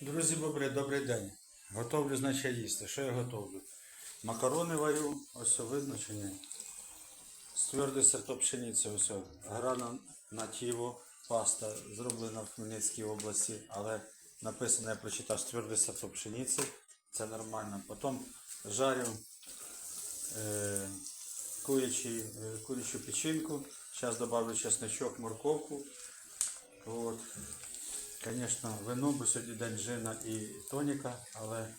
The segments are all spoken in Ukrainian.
Друзі, добрий, добрий день. Готовлю, значить, їсти. Що я готовлю? Макарони варю, ось видно чи ні? З твердої сорту пшениці, ось грана натіво, паста зроблена в Хмельницькій області, але написано, я прочитав з твердої сорту пшениці. Це нормально. Потім жарю е, курячі, е, курячу печінку. Зараз добавлю чесночок, морковку. Вот. Звісно, вино, бо сьогодні день джина і тоніка, але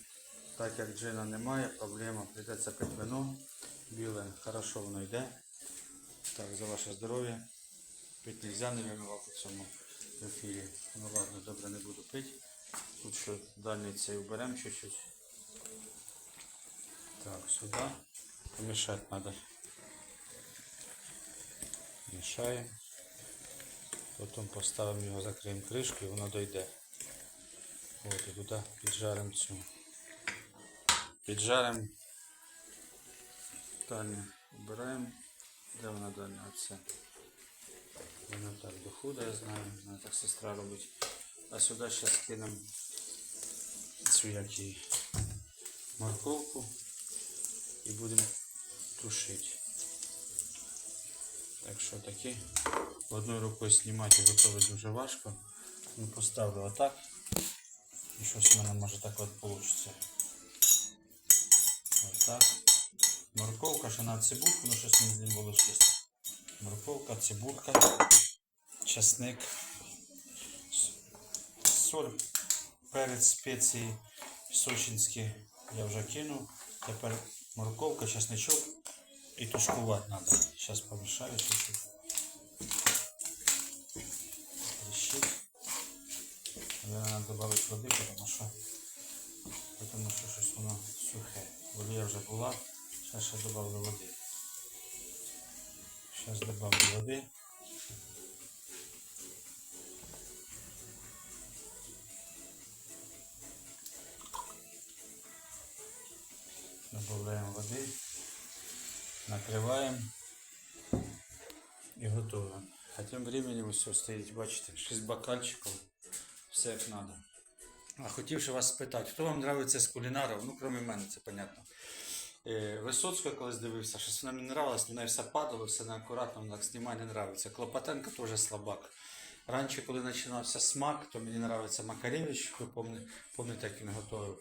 так як джина немає, проблема, прийдеться пити вино. Біле, хорошо воно йде. Так, за ваше здоров'я. Пити не можна, не вимивав у цьому ефірі. Ну ладно, добре, не буду пити. Тут ще дальній цей уберемо чуть-чуть. Так, сюди. Помішати треба. Мішаємо. Потім поставимо його, закриємо кришку і воно дойде. От і туди піджаримо цю. Піджаримо. Дальню убираємо. Де вона дальня? Оце. Вона так дохуда, я знаю. Вона так сестра робить. А сюди зараз кинемо цю як її морковку і будемо тушити. Так що такі. Одною рукою знімати готувати дуже важко. Ну, поставлю отак. І щось в мене може так от вийде. Отак. Морковка, ще на цибульку, ну щось мені з ним було чисто. Морковка, цибулька, часник, соль, перець, спеції сочинські я вже кинув. Тепер морковка, чесничок і тушкувати треба. Зараз помішаю чуть-чуть. Наверное, надо добавить води, тому що, тому що щось воно сухе. Олія вже була, зараз ще добавлю води. Зараз добавлю води. Добавляємо води, накриваємо і готово. А тим временем все стоїть, бачите, 6 бокальчиків, Все як треба. А хотів ще вас спитати, хто вам подобається з кулінарів? Ну, крім мене, це понятно. Е, я колись дивився, щось вона мені нравилось, вона все падало, все неаккуратно, так знімає, не подобається. Клопотенко теж слабак. Раніше, коли починався смак, то мені подобається Макаревич, ви пам'ятаєте, як він готував.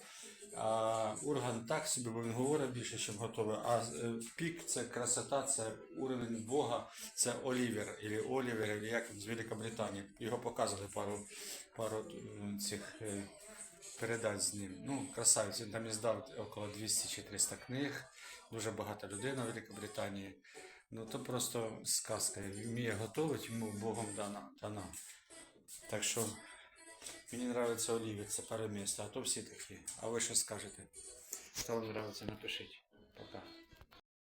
А Урган так собі, бо він говорить більше, ніж готовий. А е, пік це красота, це уровень Бога, це Олівер, або Олівер, або як з Великобританії. Його показували пару, пару цих е, передач з ним. Ну, красавець, він там іздав около 200 чи 300 книг, дуже багата людина в Великобританії. Ну то просто сказка. Вміє готувати, йому Богом дана. дана. Так що мені подобається Олівер, це перемісто, а то всі такі. А ви що скажете? Хто вам подобається, напишіть. Пока.